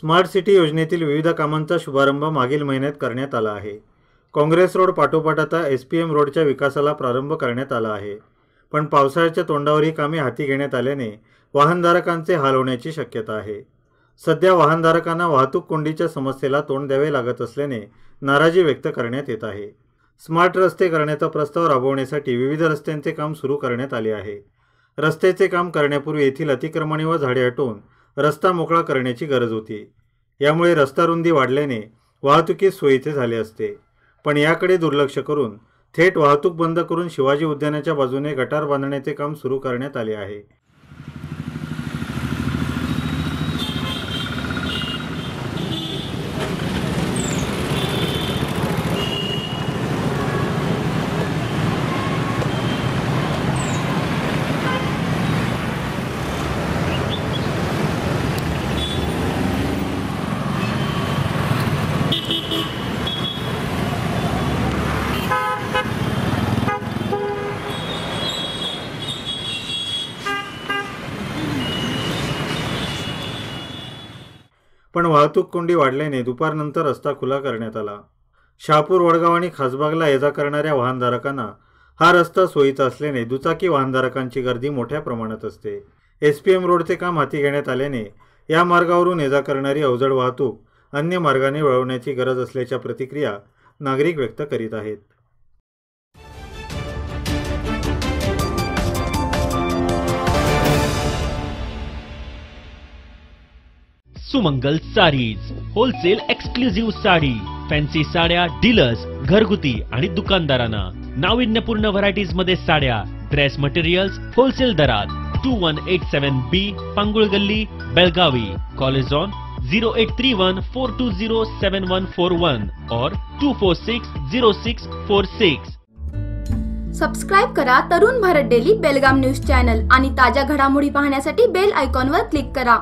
Smart city योजनेतील विविध कामांचा शुभारंभ मागील महिन्यात करण्यात आला आहे. काँग्रेस रोड पाठोपाठ आता एस पी एम रोडच्या विकासाला प्रारंभ करण्यात आला आहे. पण पावसाळ्याच्या तोंडावर ही कामे हाती घेण्यात आल्याने वाहनधारकांचे हाल होण्याची शक्यता आहे. सध्या वाहनधारकांना वाहतूक कोंडीच्या समस्येला तोंड द्यावे लागत असल्याने नाराजी व्यक्त करण्यात येत आहे. स्मार्ट रस्ते करण्याचा प्रस्ताव राबवण्यासाठी विविध रस्त्यांचे काम सुरू करण्यात आले आहे. रस्त्याचे काम करण्यापूर्वी येथील अतिक्रमणे व झाडे हटवून रस्ता मोकळा करण्याची गरज होती. यामुळे रस्ता रुंदी वाढल्याने वाहतुकीस सोयीचे झाले असते. पण याकडे दुर्लक्ष करून थेट वाहतूक बंद करून शिवाजी उद्यानाच्या बाजूने गटार बांधण्याचे काम सुरू करण्यात आले आहे. पण वाहतूक कोंडी वाढल्याने दुपारनंतर रस्ता खुला करण्यात आला. शहापूर वडगाव आणि खासबागला ये जा करणाऱ्या वाहनधारकांना हा रस्ता सोयीचा असल्याने दुचाकी वाहनधारकांची गर्दी मोठ्या प्रमाणात असते. एस पी एम रोडचे काम हाती घेण्यात आल्याने या मार्गावरून ये जा करणारी अवजड वाहतूक अन्य मार्गाने वळवण्याची गरज असल्याच्या प्रतिक्रिया नागरिक व्यक्त करीत आहेत. Sumangal Sarees wholesale exclusive sari fancy साड्या डीलर्स घरगुती आणि दुकानदारांना. नाविन्यपूर्ण व्हरायटीजमध्ये साड्या ड्रेस मटेरियल्स होलसेल दरात. Two one eight seven B Pangul Galli Belagavi college on zero eight three one four two zero seven one four one or two four six zero six four six subscribe करा Tarun Bharat daily Belgaum news channel आणि ताज्या घडामोडी पाहण्यासाठी bell आयकॉनवर click करा.